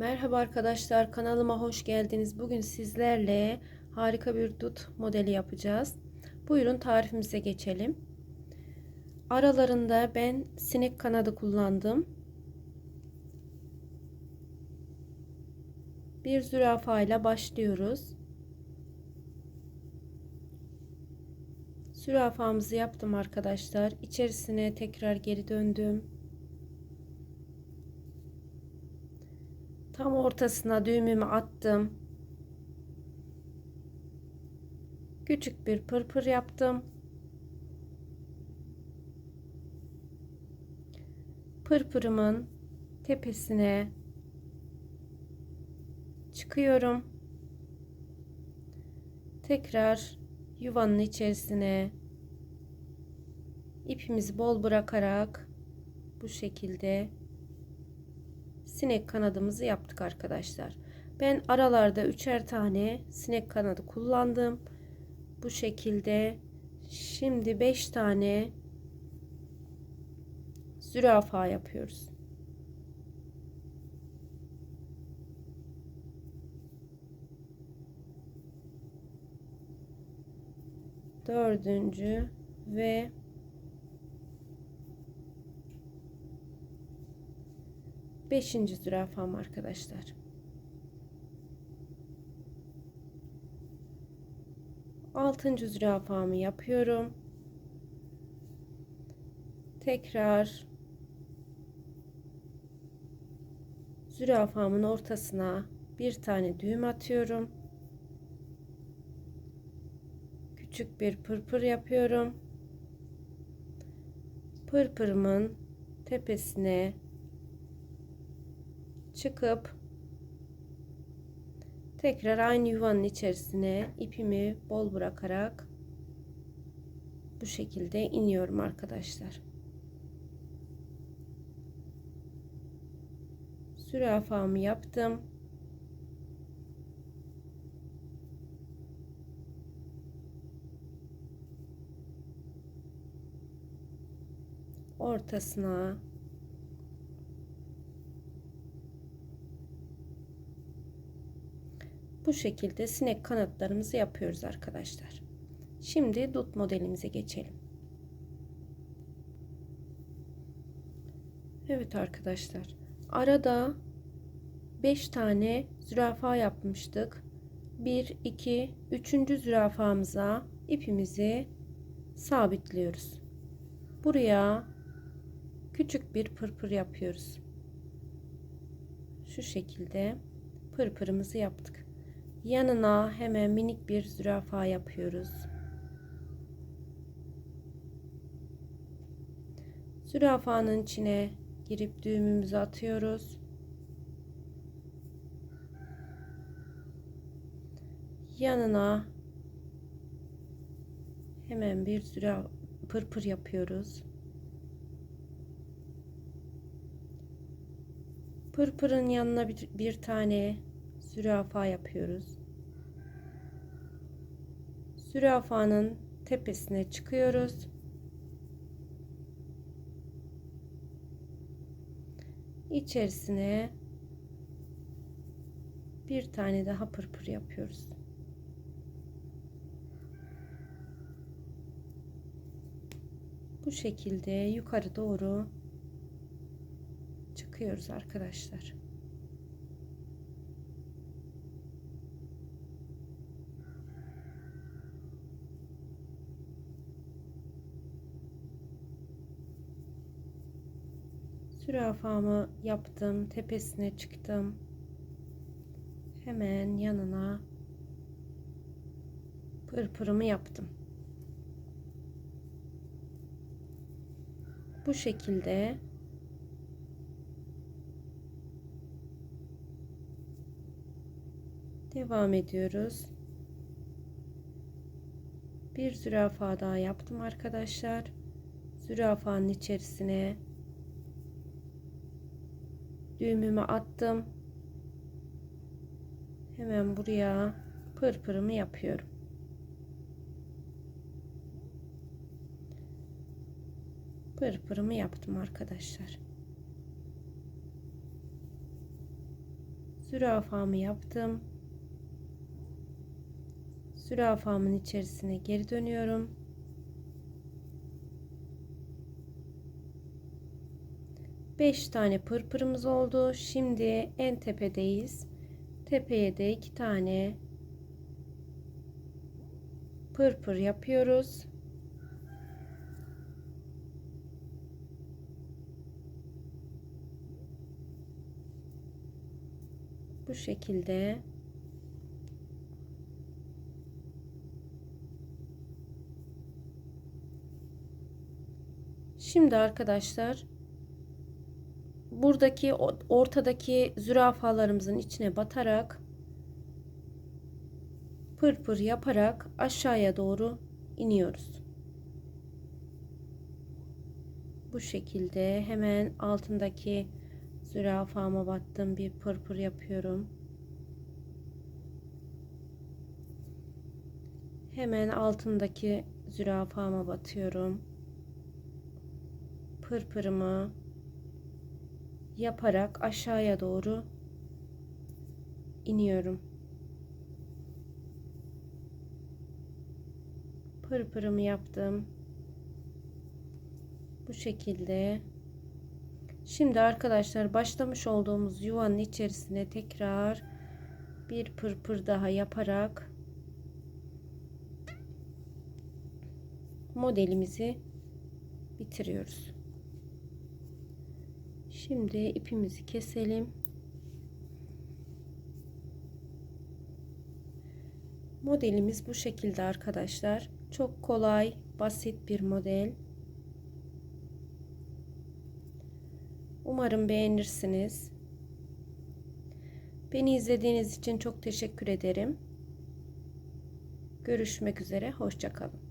Merhaba arkadaşlar kanalıma hoş geldiniz. Bugün sizlerle harika bir dut modeli yapacağız. Buyurun tarifimize geçelim. Aralarında ben sinek kanadı kullandım. Bir zürafa ile başlıyoruz. Zürafamızı yaptım arkadaşlar. İçerisine tekrar geri döndüm. Tam ortasına düğümümü attım. Küçük bir pırpır yaptım. Pırpırımın tepesine çıkıyorum. Tekrar yuvanın içerisine ipimizi bol bırakarak bu şekilde sinek kanadımızı yaptık arkadaşlar. Ben aralarda üçer tane sinek kanadı kullandım. Bu şekilde şimdi 5 tane zürafa yapıyoruz. Dördüncü ve Beşinci zürafam arkadaşlar. Altıncı zürafamı yapıyorum. Tekrar zürafamın ortasına bir tane düğüm atıyorum. Küçük bir pırpır yapıyorum. Pırpırımın tepesine çıkıp tekrar aynı yuvanın içerisine ipimi bol bırakarak bu şekilde iniyorum arkadaşlar. Zürafamı yaptım. Ortasına Bu şekilde sinek kanatlarımızı yapıyoruz arkadaşlar. Şimdi dut modelimize geçelim. Evet arkadaşlar. Arada 5 tane zürafa yapmıştık. 1 2 3. zürafamıza ipimizi sabitliyoruz. Buraya küçük bir pırpır yapıyoruz. Şu şekilde pırpırımızı yaptık. Yanına hemen minik bir zürafa yapıyoruz. Zürafanın içine girip düğümümüzü atıyoruz. Yanına hemen bir zürafa pırpır yapıyoruz. Pırpırın yanına bir, bir tane zürafa yapıyoruz. Zürafanın tepesine çıkıyoruz. İçerisine bir tane daha pırpır yapıyoruz. Bu şekilde yukarı doğru çıkıyoruz arkadaşlar. Zürafamı yaptım. Tepesine çıktım. Hemen yanına pırpırımı yaptım. Bu şekilde devam ediyoruz. Bir zürafa daha yaptım arkadaşlar. Zürafanın içerisine düğümümü attım. Hemen buraya pırpırımı yapıyorum. Pırpırımı yaptım arkadaşlar. Zürafamı yaptım. Zürafamın içerisine geri dönüyorum. Beş tane pırpırımız oldu. Şimdi en tepedeyiz. Tepeye de iki tane pırpır yapıyoruz. Bu şekilde Şimdi arkadaşlar buradaki ortadaki zürafalarımızın içine batarak pırpır yaparak aşağıya doğru iniyoruz. Bu şekilde hemen altındaki zürafama battım bir pırpır yapıyorum. Hemen altındaki zürafama batıyorum. Pırpırımı yaparak aşağıya doğru iniyorum. Pırpırımı yaptım. Bu şekilde. Şimdi arkadaşlar başlamış olduğumuz yuvanın içerisine tekrar bir pırpır daha yaparak modelimizi bitiriyoruz. Şimdi ipimizi keselim. Modelimiz bu şekilde arkadaşlar. Çok kolay, basit bir model. Umarım beğenirsiniz. Beni izlediğiniz için çok teşekkür ederim. Görüşmek üzere, hoşçakalın.